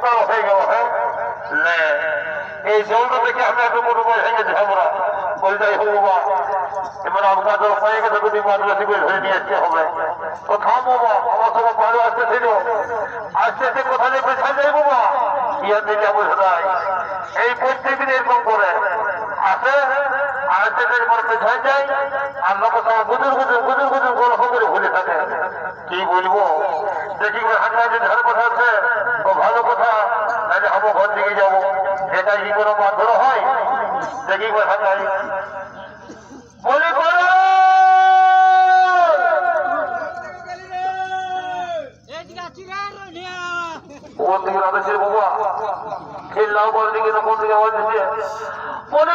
সকাল হয়ে গেল এই জলটা দেখে আমরা। একটু মনে করে হয়ে গেছে আমরা করে ধরে নিয়ে আসতে কোথায় পেছায় গুজুর গুজুর গুজুর গুজুর থাকে। কি বলব? দেখি কথা আছে ও ভালো কথা তাহলে আমি ঘর দিকে যাব এটা কি কোনো মাধ্যম হয় দেখি হাঁটাই বলি। করো কোন দিকে বাবা চিল্লাও কোন দিকে না কোন দিকে আওয়াজ দিচ্ছে বলি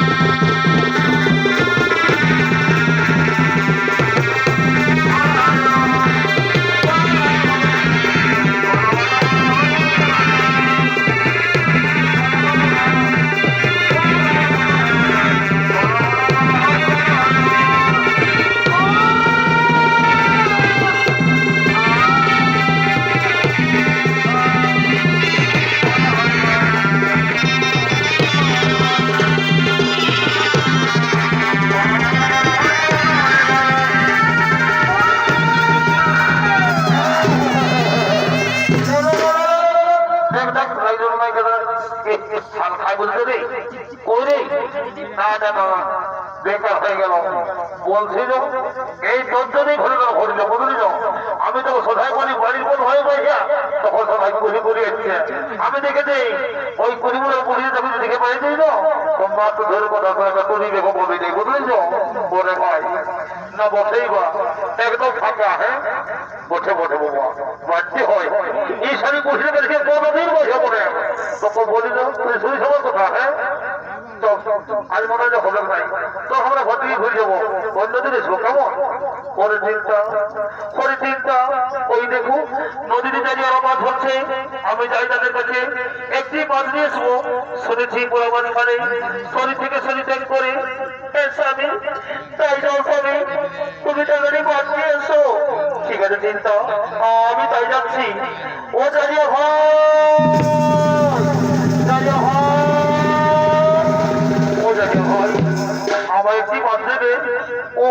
না আমি তো সোধাই বলি, বাড়ির কোন হয়ে পয়সা তখন সবাই কুলি কুলি এসছে আমি দেখেছি ওই কুলিগুলো কুলি আমি দেখে পাইছি তো তোমরা তো ধরে কথা করে কুলি দেখো বলি নেই বুঝলি বলে ভাই বসেই বা। একদম ফাঁকা হ্যাঁ? বসে বসে বাবা বাড়তি হয়। এই শাড়ি বসে গেছে কোনোদিন বসে তখন বলি তুই শুনি সবার কথা হ্যাঁ? আমরা ঘর থেকে ঘুরে যাব কেমন? পরের পরের দিনটা, ওই দেখো, নদীতে দাঁড়িয়ে মাছ হচ্ছে, আমি যাই তাদের কাছে। একটি মাছ নিয়ে আসব শুনেছি বড় মাছ মানে শরীর থেকে শরীর ত্যাগ করে স্বামী, তাই যাও স্বামী, তুমি তাড়াতাড়ি মাছ নিয়ে এসো। ঠিক আছে, চিন্তা। আমি তাই যাচ্ছি। ও দাঁড়িয়ে ভাই!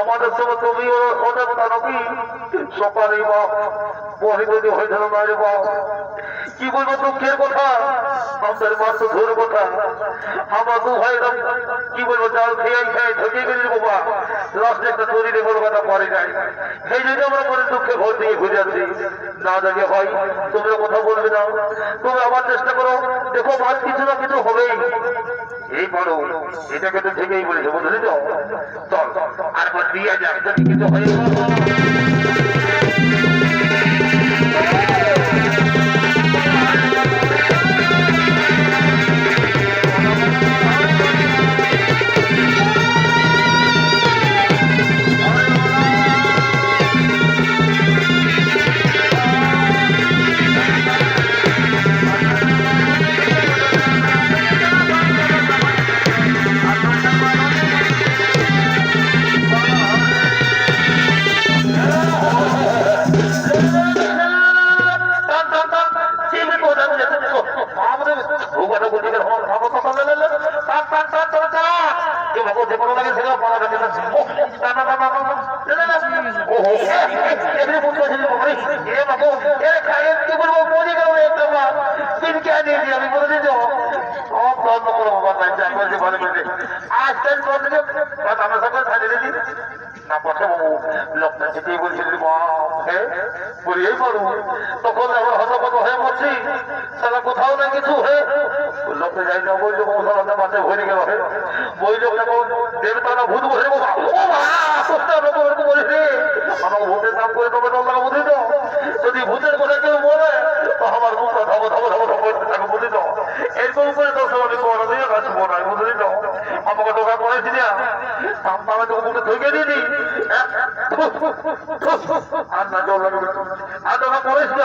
আমাদের সঙ্গে তুমি ওদের কথা সকালে বা বহিবদি হয়েছিল না রে বা। কি বলব দুঃখের কথা? আমাদের মাত্র ধরে কথা। আমরা দু ভাই কি বলব, জাল খেয়ে খেয়ে ঠকে গেলি বাবা। লাস্টে একটা তৈরি বড় কথা পরে যায়। সেই জন্য আমরা মনে দুঃখে ঘর দিয়ে ঘুরে যাচ্ছি না দেখে ভাই তোমরা কথা বলবে না। তুমি আবার চেষ্টা করো। দেখো, মাছ কিছু না কিছু হবেই। এই বড় এটাকে তো ঠিকই বলেছে বুঝলি তো? চল আর দিয়ে যাক কিছু হয়ে যে কোনো লাগে সেটা পাওয়া যাবে না। ও, ও, এমনি বুঝতে বাবারে, এ বাবু, এ খায়ের কি বলব, মরে গেল দিয়ে করো বাবা। আজ তাই বন্ধ করে, আমার হতপত হয়ে পড়ছি। সারা কোথাও না কিছু হয়ে লোকটা যাই না বই লোক মুসলমানদের মাঠে ভরে গেল? হে লোকটা কোন দেবতা ভূত বসে ও মা সুস্তা লোক ওরকম বলে রে আমার ভূতের নাম করে তবে তোমরা বুঝি যদি ভূতের কথা কেউ বলে, তো আমার মুখটা ধবো ধবো ধবো ধবো, তাকে বুঝি এরকম করে তো সবাই বড় দিয়ে গাছ বড় বুঝলি আমাকে দোকান করেছি না। আমি তোকে মুখে ধুকে দিদি আর না, জল আর তোকে করেছি না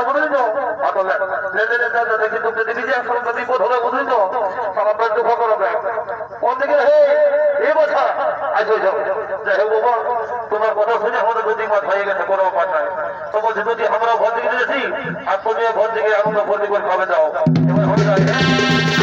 দেখি তুমি দেখি যে এখন বিপদ হবে বুঝলি তো সারা প্রাণ দুঃখ করবে কোন দিকে হে এ বছর আচ্ছা যাও যাই হোক বাবা তোমার কথা শুনে আমাদের গতিমত হয়ে গেছে যদি আমরা ভর্তি দিয়েছি আর তুমি ভর্তি আমরা ভর্তি করে খাবে যাও? এবার না।